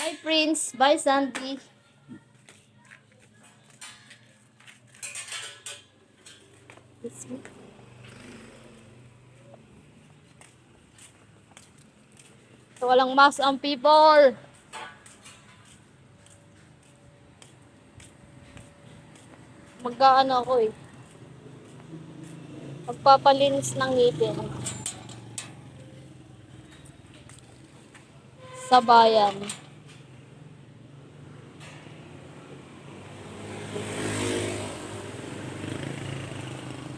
Bye, Prince. Bye, Sandy. This week. So, walang mask ang people. Magkaano ako eh. Magpapalinis ng ngipin. Sa bayan.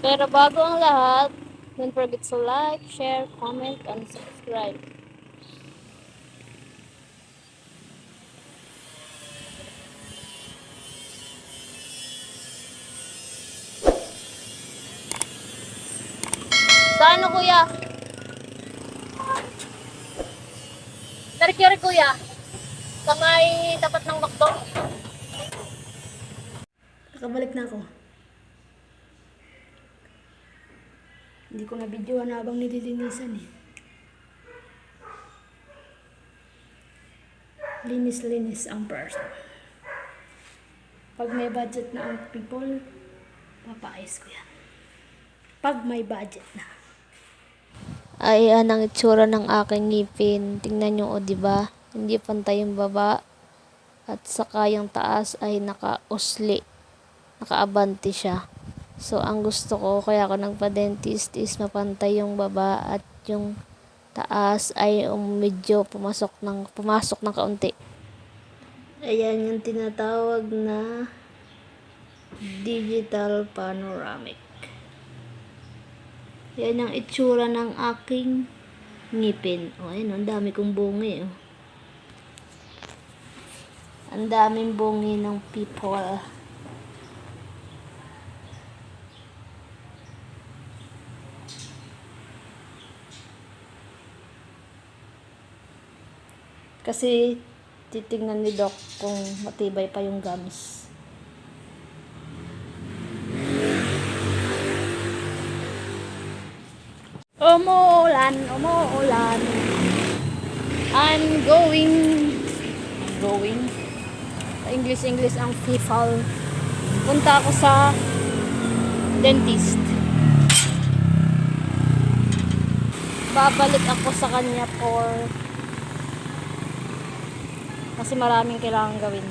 Pero bago ang lahat, don't forget to like, share, comment, and subscribe. Saan kuya? Tarikiri kuya. Sa may tapat ng McDo. Nakabalik na ako. Hindi ko na videohan habang nililinisan eh. Linis-linis ang person. Pag may budget na ang people, papaayos ko yan. Pag may budget na. Ayan ang itsura ng aking ngipin. Tingnan nyo, o, di ba? Hindi pantay yung baba. At saka yung taas ay naka-usli. Naka-abanti siya. So, ang gusto ko, kaya ako nagpa-dentist is mapantay yung baba at yung taas ay um, medyo pumasok ng, pumasok ng kaunti. Ayan yung tinatawag na digital panoramic. Yan ang itsura ng aking ngipin. O, ayun, ang dami kong bungi, oh. Ang daming bungi ng people. Kasi titingnan ni Doc kung matibay pa yung gums. Umuulan, umuulan. I'm going. Going. English, English ang people. Punta ako sa dentist. Babalik ako sa kanya for kasi maraming kailangan gawin.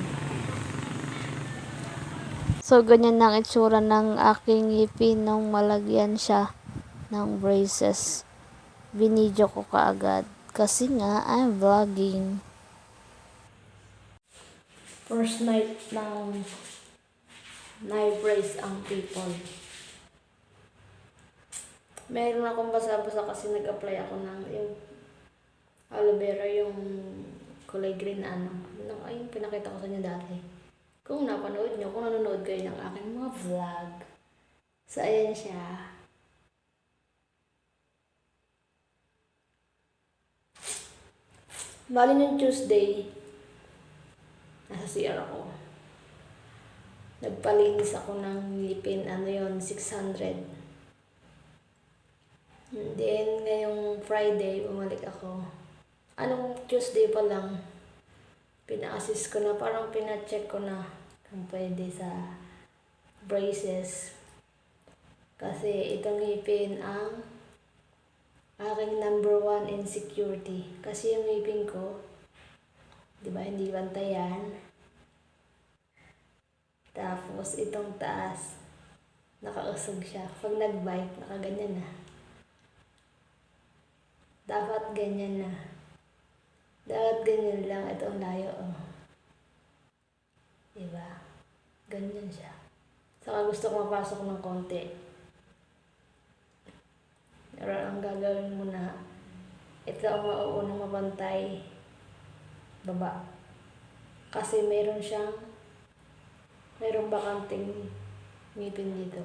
So, ganyan na ang itsura ng aking ngipin nung malagyan siya ng braces. Binidyo ko kaagad. Kasi nga, I'm vlogging. First night ng night brace ang people. Meron akong basa-basa kasi nag-apply ako ng yung aloe vera, yung kulay green ano. Nung, ay, yung pinakita ko sa inyo dati. Kung napanood nyo, kung nanonood kayo ng aking mga vlog. So, ayan siya. Bali nung Tuesday, nasa CR ako. Nagpalinis ako ng ngipin, ano yon 600. And then, ngayong Friday, bumalik ako. Anong Tuesday pa lang, pina-assist ko na, parang pina-check ko na kung pwede sa braces. Kasi itong ngipin ang aking number one insecurity. Kasi yung ngipin ko, di ba, hindi bantayan. Tapos, itong taas, nakausog siya. Pag nag-bite, nakaganyan na. Dapat ganyan na. Dapat ganyan lang. Ito ang layo, oh. Diba? Ganyan siya. Saka gusto ko mapasok ng konti. Pero ang gagawin mo na, ito ang mauunang mapantay. Baba. Kasi meron siyang, merong bakanting ngipin dito.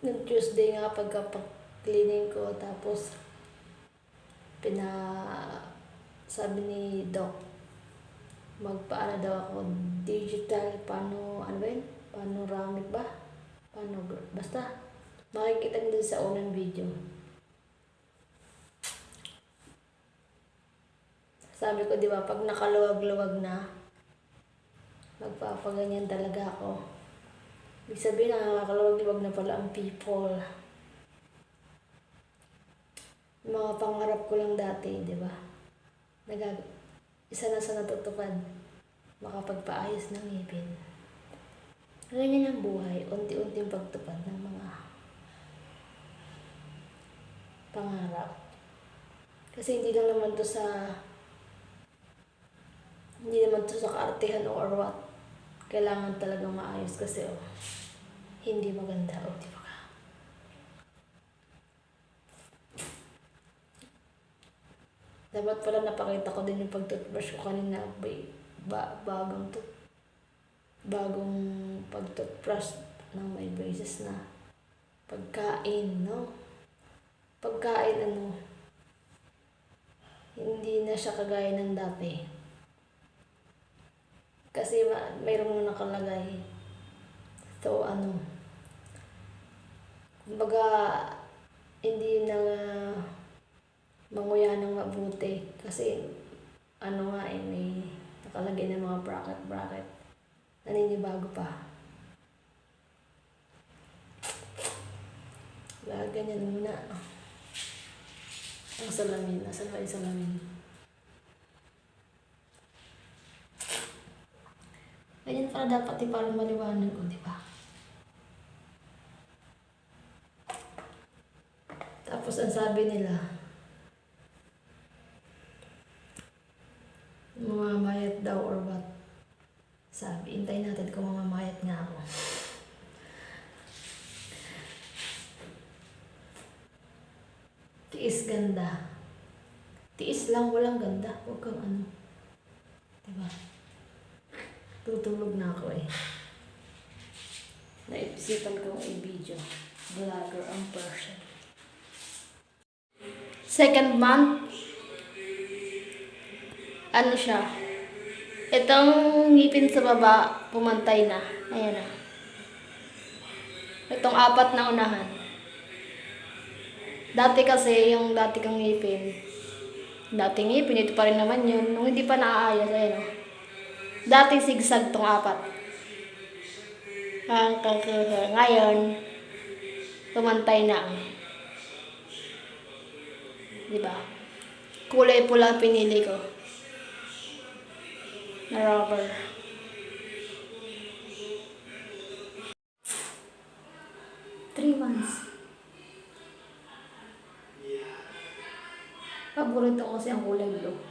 Nung Tuesday nga pagka-cleaning ko, tapos pina sabi ni Doc magpaano daw ako digital pano ano ba yun panoramic ba paano basta makikita niyo sa unang video Sabi ko, di ba, pag nakaluwag-luwag na, magpapaganyan talaga ako. Ibig sabihin, nakakaluwag-luwag na pala ang people. Mga pangarap ko lang dati, di ba? Nagag isa na sa natutupad, makapagpaayos ng ngipin. Ganyan ang buhay, unti-unting pagtupad ng mga pangarap. Kasi hindi lang naman to sa hindi naman to sa kaartehan or what. Kailangan talaga maayos kasi oh, hindi maganda o di ba Dapat pala napakita ko din yung pag-toothbrush ko kanina. Ba, ba, bagong to, bagong pag-toothbrush ng may braces na pagkain, no? Pagkain, ano, hindi na siya kagaya ng dati. Kasi ma- mayroong nakalagay. So, ano, kumbaga, hindi na manguya ng mabuti. Kasi, ano nga eh, may nakalagay na mga bracket-bracket. Naninibago pa. Wala, ganyan muna. Ang salamin. Nasaan ba yung salamin? Ganyan pala dapat eh, para maliwanag ko, di ba? Tapos ang sabi nila, mamamayat daw or what? Sabi, intay natin kung mamamayat nga ako. Tiis ganda. Tiis lang, walang ganda. Huwag kang ano. Diba? Tutulog na ako eh. Naisipan kong i-video. Vlogger ang person. Second month. Ano siya? Itong ngipin sa baba, pumantay na. Ayan na. Itong apat na unahan. Dati kasi, yung dati kong ngipin, dati ngipin, ito pa rin naman yun. Nung hindi pa naaayos, ayan o. Dati sigsag tong apat. Ngayon, pumantay na. Di ba? Kulay pula pinili ko. Na rubber. Three months. Paborito ko kasi ang kulay blue.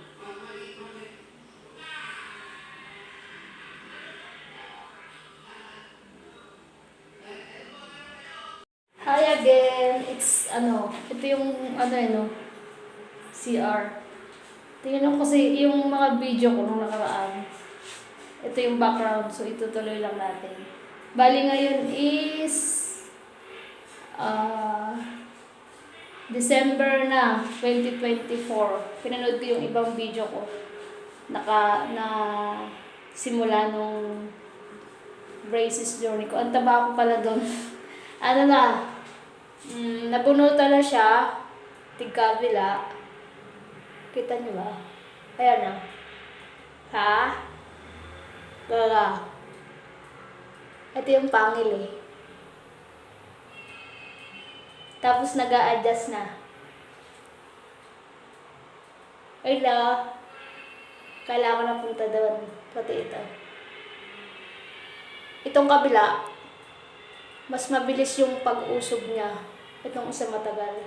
Hi again! It's ano, ito yung ano eh no, CR. Tingnan ko kasi yung mga video ko nung nakaraan. Ito yung background, so itutuloy lang natin. Bali ngayon is ah December na 2024. Pinanood ko yung ibang video ko. Naka na simula nung braces journey ko. Ang taba ko pala doon. ano na, mm, nabunutan na siya. Tigkabila. Kita niyo ba? Ayan na. Ha? Wala. Ito yung pangil eh. Tapos nag adjust na. Hello. Kailangan ko na punta doon. Pati ito. Itong kabila, mas mabilis yung pag-usog niya. Itong isa matagal.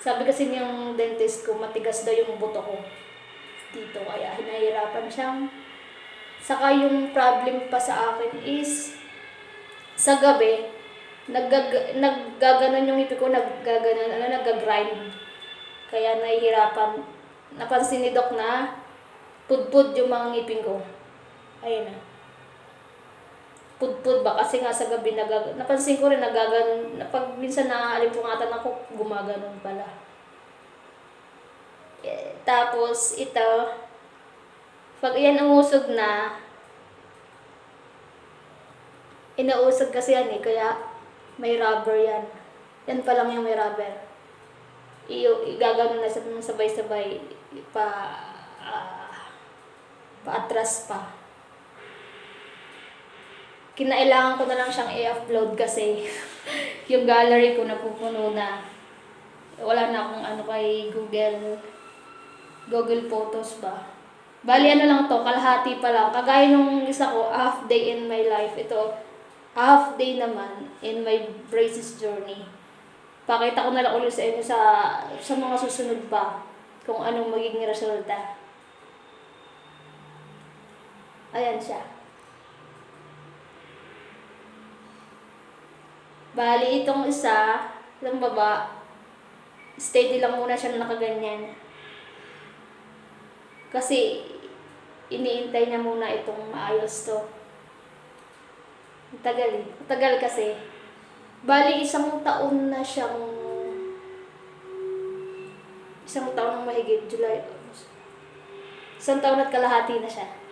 Sabi kasi niyang dentist ko, matigas daw yung buto ko. Dito, kaya hinahirapan siyang. Saka yung problem pa sa akin is, sa gabi, naggag naggaganon yung ipi ko, naggaganon, ano, naggagrind. Kaya nahihirapan. Napansin ni Doc na pudpud yung mga ngipin ko. Ayun na. Pudpud ba? Kasi nga sa gabi, nagag napansin ko rin nagaganon. na Pag minsan naalimpungatan ako, gumaganon pala. Eh, tapos, ito, pag yan umusog na, inausog kasi yan eh, kaya may rubber yan. Yan pa lang yung may rubber. I igagano na sa sabay-sabay pa ah, paatras pa. Kinailangan ko na lang siyang i-upload kasi yung gallery ko napupuno na. Wala na akong ano kay Google. Google Photos ba. Bali ano lang to, kalahati pa lang. Kagaya nung isa ko, half day in my life. Ito, half day naman in my braces journey. Pakita ko na lang ulit sa inyo sa, sa mga susunod pa kung anong magiging resulta. Ayan siya. Bali, itong isa, yung baba, steady lang muna siya na nakaganyan. Kasi, iniintay niya muna itong maayos to. Ang tagal eh. Ang tagal kasi. Bali, isang taon na siyang... Isang taon ng mahigit, July, August. Isang taon at kalahati na siya.